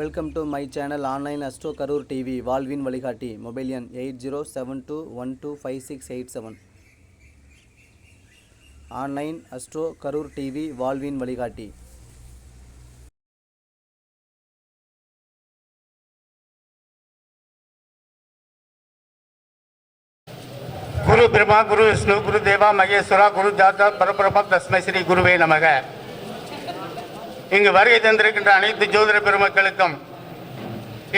Welcome to my channel online astro Karur TV வாழ்வின் வழிகாட்டி mobile எண் eight zero seven two one two five six eight seven online astro Karur TV வாழ்வின் வழிகாட்டி குரு பிரம்மா குரு விஷ்ணு குரு தேவா மகேஸ்வரா குரு தாத்தா பரபிரம தஸ்மை ஸ்ரீ குருவே நமக இங்கு வருகை தந்திருக்கின்ற அனைத்து ஜோதிட பெருமக்களுக்கும்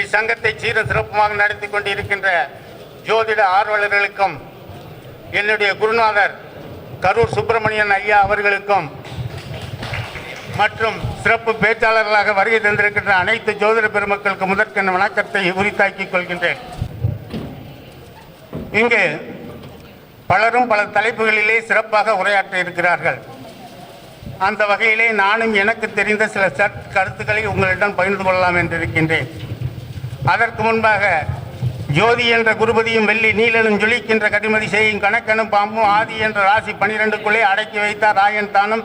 இச்சங்கத்தை சீர சிறப்புமாக நடத்தி கொண்டிருக்கின்ற ஜோதிட ஆர்வலர்களுக்கும் என்னுடைய குருநாதர் கரூர் சுப்பிரமணியன் ஐயா அவர்களுக்கும் மற்றும் சிறப்பு பேச்சாளர்களாக வருகை தந்திருக்கின்ற அனைத்து ஜோதிட பெருமக்களுக்கு முதற்கண் வணக்கத்தை உரித்தாக்கிக் கொள்கின்றேன். இங்கு பலரும் பல தலைப்புகளிலே சிறப்பாக உரையாற்ற இருக்கிறார்கள். அந்த வகையிலே நானும் எனக்கு தெரிந்த சில சட் கருத்துக்களை உங்களிடம் பகிர்ந்து கொள்ளலாம் என்று இருக்கின்றேன் அதற்கு முன்பாக ஜோதி என்ற குருபதியும் வெள்ளி நீலனும் ஜொலிக்கின்ற கடிமதி செய்யும் கணக்கனும் பாம்பும் ஆதி என்ற ராசி பனிரெண்டுக்குள்ளே அடக்கி வைத்தார் ராயன் தானும்.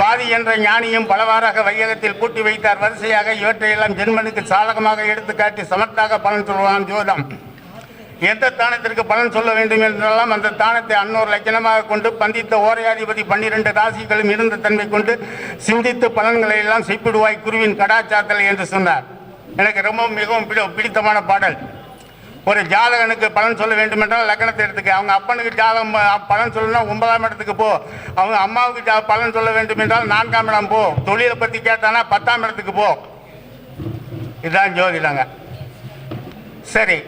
வாதி என்ற ஞானியும் பலவாறாக வையகத்தில் கூட்டி வைத்தார். வரிசையாக இவற்றையெல்லாம் ஜென்மனுக்கு சாதகமாக எடுத்துக்காட்டி சமர்த்தாக பலன் சொல்வான் ஜோதம். எந்த தானத்திற்கு பலன் சொல்ல வேண்டும் என்றெல்லாம் அந்த தானத்தை அன்னோர் லட்சணமாக கொண்டு பந்தித்த ஓரையாதிபதி பன்னிரண்டு ராசிகளும் இருந்த தன்மை கொண்டு சிந்தித்து பலன்களை எல்லாம் செய்ப்பிடுவாய் குருவின் கடாச்சாத்தலை என்று சொன்னார். எனக்கு ரொம்ப மிகவும் பிடி பிடித்தமான பாடல். ஒரு ஜாதகனுக்கு பலன் சொல்ல வேண்டும் என்றால் லக்னத்தை எடுத்துக்க. அவங்க அப்பனுக்கு ஜாதகம் பலன் சொல்லணும்னா ஒன்பதாம் இடத்துக்கு போ. அவங்க அம்மாவுக்கு ஜா- பலன் சொல்ல வேண்டும் என்றால் நான்காம் இடம் போ. தொழிலை பற்றி கேட்டானா பத்தாம் இடத்துக்கு போ. இதுதான் ஜோதிடங்க. சரி.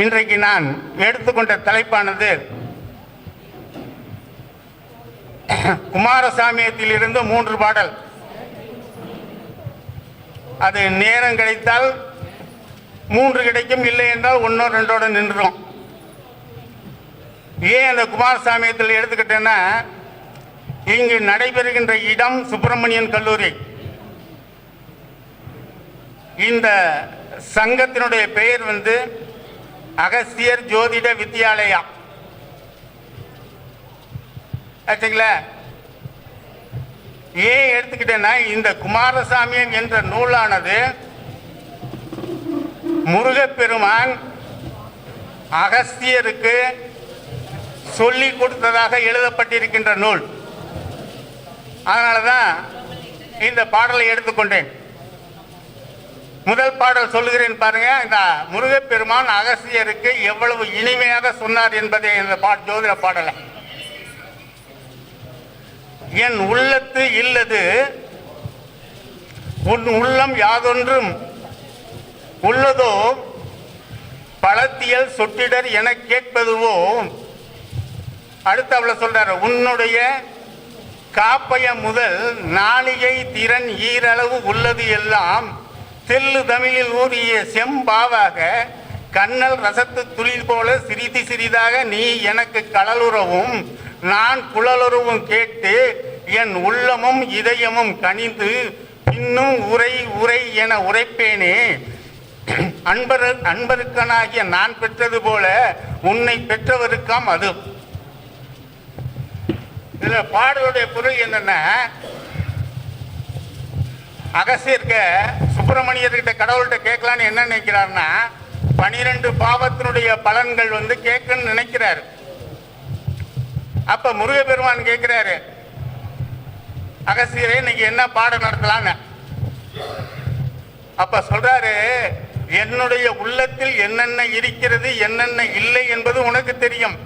இன்றைக்கு நான் எடுத்துக்கொண்ட தலைப்பானது குமாரசாமியத்தில் இருந்து மூன்று பாடல். அது நேரம் கிடைத்தால் மூன்று கிடைக்கும் இல்லை என்றால் ஒன்றோ ரெண்டோட நின்றுடும் ஏன் அந்த குமாரசாமியத்தில் எடுத்துக்கிட்டேன்னா இங்கு நடைபெறுகின்ற இடம் சுப்பிரமணியன் கல்லூரி. இந்த சங்கத்தினுடைய பெயர் வந்து அகஸ்தியர் ஜோதிட வித்யாலயா. ஆச்சுங்களா? ஏன் எடுத்துக்கிட்டேன்னா இந்த குமாரசாமியன் என்ற நூலானது முருகப்பெருமான் அகஸ்தியருக்கு சொல்லி கொடுத்ததாக எழுதப்பட்டிருக்கின்ற நூல். அதனால தான் இந்த பாடலை எடுத்துக்கொண்டேன். முதல் பாடல் சொல்லுகிறேன் பாருங்க. இந்த முருகப்பெருமான் அகசியருக்கு எவ்வளவு இனிமையாக சொன்னார் என்பதை இந்த பா ஜோதிட பாடலை. என் உள்ளத்து இல்லது உன் உள்ளம் யாதொன்றும் உள்ளதோ? பழத்தியல் சொட்டிடர் என கேட்பதுவோ? அடுத்து அவளை சொல்றாரு உன்னுடைய காப்பய முதல் நாளிகை திறன் ஈரளவு உள்ளது எல்லாம் தெல்லு தமிழில் ஊறிய செம்பாவாக கண்ணல் ரசத்து துளி போல சிறிது சிறிதாக நீ எனக்கு கடலுறவும் நான் குழலுறவும் கேட்டு என் உள்ளமும் இதயமும் கனிந்து பின்னும் உரை உரை என உரைப்பேனே. அன்பர் அன்பருக்கனாகிய நான் பெற்றது போல உன்னை பெற்றவருக்காம் அது. இதில் பாடலுடைய பொருள் என்னென்ன அகசியர்க்க சுப்பிரமணியர்கிட்ட கடவுள்கிட்ட கேட்கலான்னு என்ன நினைக்கிறாருன்னா பனிரெண்டு பாவத்தினுடைய பலன்கள் வந்து கேட்கணும்னு நினைக்கிறாரு. அப்ப முருகப்பெருமான் கேட்கிறாரு அகசியரே இன்னைக்கு என்ன பாடம் நடத்தலான்னு அப்ப சொல்றாரு என்னுடைய உள்ளத்தில் என்னென்ன இருக்கிறது என்னென்ன இல்லை என்பது உனக்கு தெரியும்.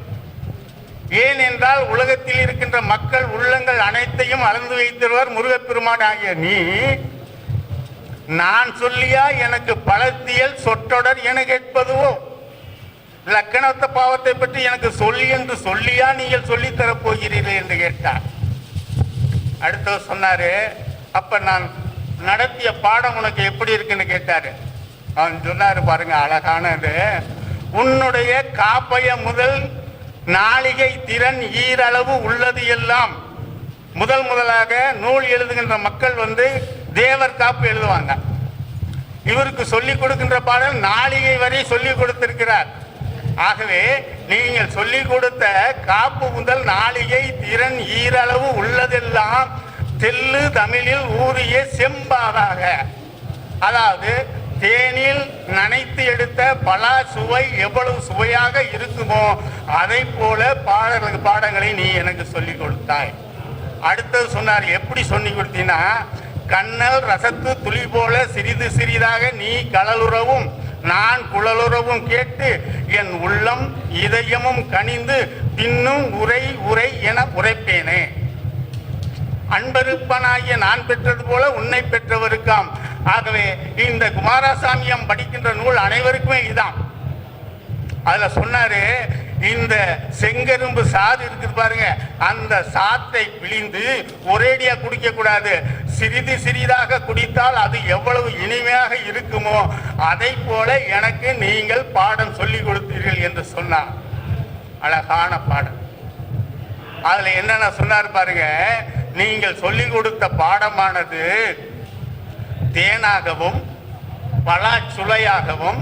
ஏன் என்றால் உலகத்தில் இருக்கின்ற மக்கள் உள்ளங்கள் அனைத்தையும் அளந்து வைத்திருவார் முருகப்பெருமான் ஆகிய நீ. நான் சொல்லியா எனக்கு பலத்தியல் சொற்றொடர் என கேட்பதுவோ? லக்கணத்த பாவத்தை பற்றி எனக்கு சொல்லி என்று சொல்லியா நீங்கள் சொல்லித் தரப் போகிறீர்கள் என்று கேட்டார். அடுத்தவர் சொன்னாரு அப்ப நான் நடத்திய பாடம் உனக்கு எப்படி இருக்குன்னு கேட்டாரு. அவன் சொன்னாரு பாருங்க அழகானது. உன்னுடைய காப்பைய முதல் நாளிகை திறன் ஈரளவு உள்ளது எல்லாம். முதல் முதலாக நூல் எழுதுகின்ற மக்கள் வந்து தேவர் காப்பு எழுதுவாங்க. இவருக்கு சொல்லிக் கொடுக்கின்ற பாடல் நாளிகை வரை சொல்லிக் கொடுத்திருக்கிறார். ஆகவே நீங்கள் சொல்லிக் கொடுத்த காப்பு முதல் நாளிகை திறன் ஈரளவு உள்ளதெல்லாம் தெல்லு தமிழில் ஊறிய செம்பாதாக அதாவது தேனில் நனைத்து எடுத்த பலா சுவை எவ்வளவு சுவையாக இருக்குமோ அதை போல பாடல்கள் பாடங்களை நீ எனக்கு சொல்லிக் கொடுத்தாய். அடுத்தது சொன்னார் எப்படி சொல்லி கொடுத்தீங்கன்னா கண்ணல் ரசத்து துளி போல சிறிது சிறிதாக நீ கலலுறவும் நான் குழலுறவும் கேட்டு என் உள்ளம் இதயமும் கனிந்து பின்னும் உரை உரை என உரைப்பேனே. அன்பருப்பனாகிய நான் பெற்றது போல உன்னை பெற்றவருக்காம். ஆகவே இந்த குமாரசாமியம் படிக்கின்ற நூல் அனைவருக்குமே இதுதான் அதுல சொன்னாரு இந்த செங்கரும்பு சாறு இருக்குது பாருங்க. அந்த சாத்தை பிழிந்து ஒரேடியா குடிக்க கூடாது. சிறிது சிறிதாக குடித்தால் அது எவ்வளவு இனிமையாக இருக்குமோ அதை போல எனக்கு நீங்கள் பாடம் சொல்லி கொடுத்தீர்கள் என்று சொன்னார். அழகான பாடம். அதுல என்னென்ன சொன்னார் பாருங்க. நீங்கள் சொல்லிக் கொடுத்த பாடமானது தேனாகவும் பலாச்சுளையாகவும்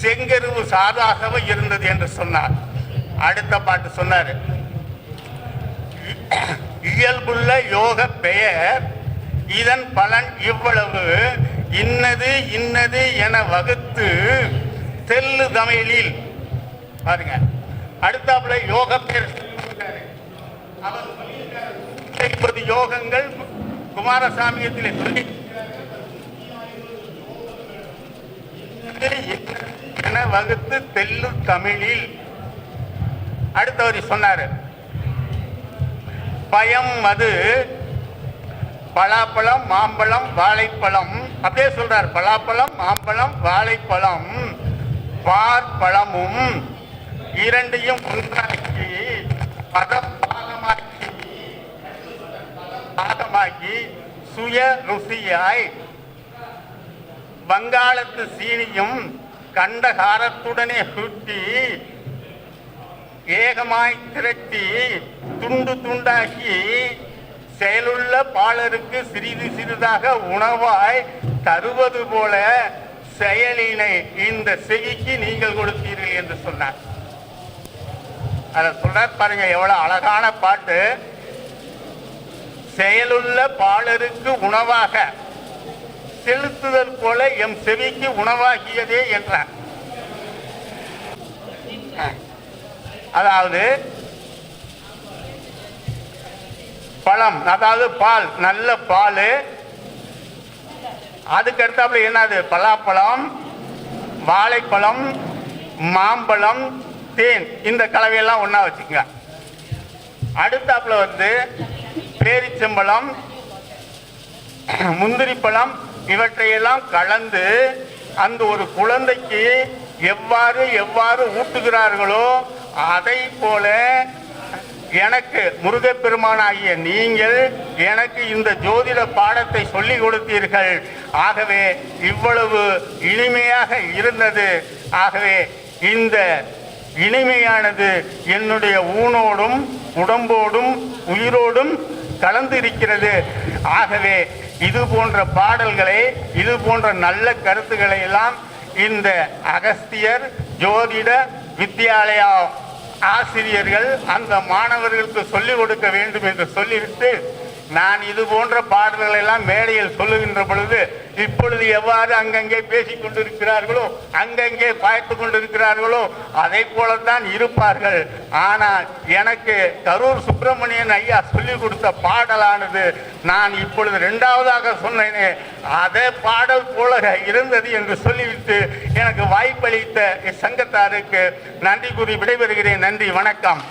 செங்கருவு சாதாகவும் இருந்தது என்று சொன்னார். அடுத்த பாட்டு சொன்னார். இயல்புள்ள யோக பெயர் இதன் பலன் இவ்வளவு. இன்னது இன்னது என வகுத்து தெல்லு தமிழில் பாருங்க. அடுத்தாப்புல யோக பெயர் அவர் சொல்லியிருக்காரு, யோகங்கள் குமாரசாமியத்திலே சொல்லி என வகுத்து தெல்லு தமிழில் அடுத்தவர் சொன்னார். பயம் மது பலாப்பழம் மாம்பழம் வாழைப்பழம். அப்படியே சொல்றார் பலாப்பழம் மாம்பழம் வாழைப்பழம் பார்ப்பழமும் இரண்டையும் ஒன்றாக்கி பதம் பாகமாக்கி பாகமாக்கி சுய ருசியாய் வங்காளத்து சீனியும் கண்டகாரத்துடனே சுட்டி ஏகமாய் திரட்டி துண்டு துண்டாக்கி செயலுள்ள பாலருக்கு சிறிது சிறிதாக உணவாய் தருவது போல செயலினை இந்த செவிக்கு நீங்கள் கொடுத்தீர்கள் என்று சொன்னார். அதை சொல்ற பாருங்க எவ்வளவு அழகான பாட்டு. செயலுள்ள பாலருக்கு உணவாக செலுத்துதல் போல எம் செவிக்கு உணவாகியதே என்றார். அதாவது பழம் அதாவது பால் நல்ல பால். அதுக்கு அடுத்தாப்புல என்னது? பலாப்பழம் வாழைப்பழம் மாம்பழம் தேன். இந்த கலவையெல்லாம் ஒன்றா வச்சுக்கோங்க. அடுத்தாப்புல வந்து பேரிச்சம்பழம் முந்திரி பழம் இவற்றையெல்லாம் கலந்து அந்த ஒரு குழந்தைக்கு எவ்வாறு எவ்வாறு ஊட்டுகிறார்களோ அதை போல எனக்கு முருகப்பெருமானாகிய நீங்கள் எனக்கு இந்த ஜோதிட பாடத்தை சொல்லி கொடுத்தீர்கள். ஆகவே இவ்வளவு இனிமையாக இருந்தது. ஆகவே இந்த இனிமையானது என்னுடைய ஊனோடும் உடம்போடும் உயிரோடும் கலந்திருக்கிறது. ஆகவே இது போன்ற பாடல்களை இது போன்ற நல்ல கருத்துக்களை எல்லாம் இந்த அகஸ்தியர் ஜோதிட வித்யாலயா ஆசிரியர்கள் அந்த மாணவர்களுக்கு சொல்லிக் கொடுக்க வேண்டும் என்று சொல்லிவிட்டு நான் இது போன்ற பாடல்களை எல்லாம் மேடையில் சொல்லுகின்ற பொழுது இப்பொழுது எவ்வாறு அங்கங்கே பேசிக் கொண்டிருக்கிறார்களோ அங்கங்கே பாய்த்து கொண்டிருக்கிறார்களோ அதை போலத்தான் இருப்பார்கள். ஆனால் எனக்கு கரூர் சுப்பிரமணியன் ஐயா சொல்லிக் கொடுத்த பாடலானது நான் இப்பொழுது இரண்டாவதாக சொன்னேனே அதே பாடல் போல இருந்தது என்று சொல்லிவிட்டு எனக்கு வாய்ப்பளித்த இச்சங்கத்தாருக்கு நன்றி கூறி விடைபெறுகிறேன். நன்றி வணக்கம்.